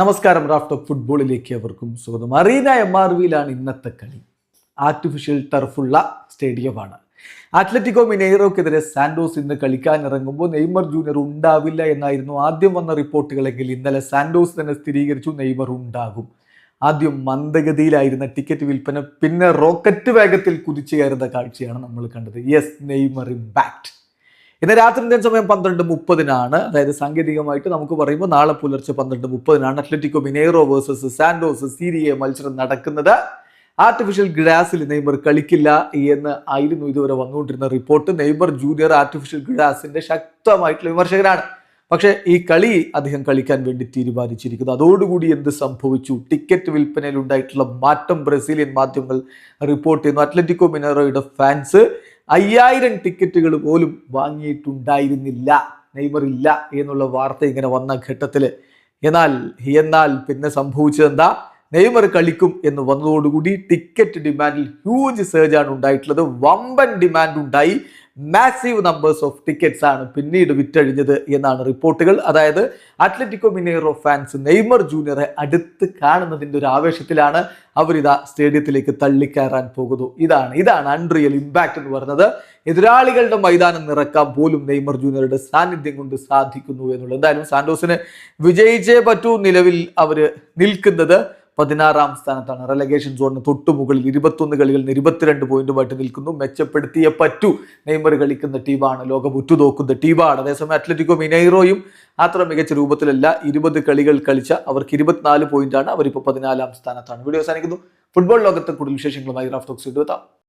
നമസ്കാരം raft of ഫുട്ബോളിലേക്ക് അവർക്കും സ്വാഗതം. അറീന എം ആർ വിയിലാണ് ഇന്നത്തെ കളി. ആർട്ടിഫിഷ്യൽ ടർഫുള്ള സ്റ്റേഡിയമാണ്. അത്ലറ്റിക്കോ മിനേറോക്കെതിരെ സാന്റോസ് ഇന്ന് കളിക്കാനിറങ്ങുമ്പോൾ നെയ്മർ ജൂനിയർ ഉണ്ടാവില്ല എന്നായിരുന്നു ആദ്യം വന്ന റിപ്പോർട്ടുകളെങ്കിൽ ഇന്നലെ സാന്റോസ് തന്നെ സ്ഥിരീകരിച്ചു നെയ്മർ ഉണ്ടാകും. ആദ്യം മന്ദഗതിയിലായിരുന്ന ടിക്കറ്റ് വിൽപ്പന പിന്നെ റോക്കറ്റ് വേഗത്തിൽ കുതിച്ചു കയറുന്ന കാഴ്ചയാണ് നമ്മൾ കണ്ടത്. യെസ് നെയ്മർ ഇമ്പാക്ട് ഇന്ന് രാത്രി ഇന്ത്യൻ സമയം പന്ത്രണ്ട് മുപ്പതിനാണ്. അതായത് സാങ്കേതികമായിട്ട് നമുക്ക് പറയുമ്പോൾ നാളെ പുലർച്ചെ പന്ത്രണ്ട് മുപ്പതിനാണ് Atletico Mineiro versus Santos Serie മത്സരം നടക്കുന്നത്. ആർട്ടിഫിഷ്യൽ ഗ്രാസിൽ നെയ്മർ കളിക്കില്ല എന്ന് ആയിരുന്നു ഇതുവരെ വന്നുകൊണ്ടിരുന്ന റിപ്പോർട്ട് നെയ്മർ ജൂനിയർ ആർട്ടിഫിഷ്യൽ ഗ്രാസിന്റെ ശക്തമായിട്ടുള്ള വിമർശകരാണ് പക്ഷേ ഈ കളി അദ്ദേഹം കളിക്കാൻ വേണ്ടി തീരുമാനിച്ചിരിക്കുന്നു. അതോടുകൂടി എന്ത് സംഭവിച്ചു? ടിക്കറ്റ് വിൽപ്പനയിൽ ഉണ്ടായിട്ടുള്ള മാറ്റം ബ്രസീലിയൻ മാധ്യമങ്ങൾ റിപ്പോർട്ട് ചെയ്യുന്നു. അത്ലറ്റിക്കോ മിനറോയുടെ ഫാൻസ് അയ്യായിരം ടിക്കറ്റുകൾ പോലും വാങ്ങിയിട്ടുണ്ടായിരുന്നില്ല. നെയ്മർ ഇല്ല എന്നുള്ള വാർത്ത ഇങ്ങനെ വന്ന ഘട്ടത്തിൽ എന്നാൽ എന്നാൽ പിന്നെ സംഭവിച്ചത് എന്താ? നെയ്മർ കളിക്കും എന്ന് വന്നതോടുകൂടി ടിക്കറ്റ് ഡിമാൻഡിൽ ഹ്യൂജ് ആണ് ഉണ്ടായിട്ടുള്ളത്. വമ്പൻ ഡിമാൻഡ് ഉണ്ടായി. മാസീവ് നമ്പേഴ്സ് ഓഫ് ടിക്കറ്റ്സ് ആണ് പിന്നീട് വിറ്റഴിഞ്ഞത് എന്നാണ് റിപ്പോർട്ടുകൾ. അതായത് അത്ലറ്റിക്കോ മിനേറോ ഫാൻസ് നെയ്മർ ജൂനിയറെ അടുത്ത് കാണുന്നതിന്റെ ഒരു ആവേശത്തിലാണ് അവരിതാ സ്റ്റേഡിയത്തിലേക്ക് തള്ളിക്കയറാൻ പോകുന്നു ഇതാണ് ഇതാണ് അൺറിയൽ ഇമ്പാക്റ്റ് എന്ന് പറയുന്നത്. എതിരാളികളുടെ മൈതാനം നിറക്കാൻ പോലും നെയ്മർ ജൂനിയറുടെ സാന്നിധ്യം കൊണ്ട് സാധിക്കുന്നു എന്നുള്ളത്. എന്തായാലും സാന്റോസിന് വിജയിച്ചേ പറ്റൂ നിലവിൽ അവർ നിൽക്കുന്നത്. പതിനാറാം സ്ഥാനത്താണ്. റെലഗേഷൻ സോണിന് തൊട്ടു മുകളിൽ ഇരുപത്തൊന്ന് കളികളിൽ നിന്ന് ഇരുപത്തിരണ്ട് പോയിന്റുമായിട്ട് നിൽക്കുന്നു. മെച്ചപ്പെടുത്തിയേ പറ്റു. നെയ്മർ കളിക്കുന്ന ടീമാണ് ലോകം ഉറ്റുനോക്കുന്ന ടീമാണ്. അതേസമയം അത്ലറ്റിക്കോ മിനൈറോയും അത്ര മികച്ച രൂപത്തിലല്ല ഇരുപത് കളികൾ കളിച്ച അവർക്ക് ഇരുപത്തിനാല് പോയിന്റാണ് അവരിപ്പോൾ പതിനാലാം സ്ഥാനത്താണ്. വീഡിയോ അവസാനിക്കുന്നു. ഫുട്ബോൾ ലോകത്തെ കൂടുതൽ വിശേഷങ്ങളുമായി റാഫ്റ്റോക്സ് എത്താം.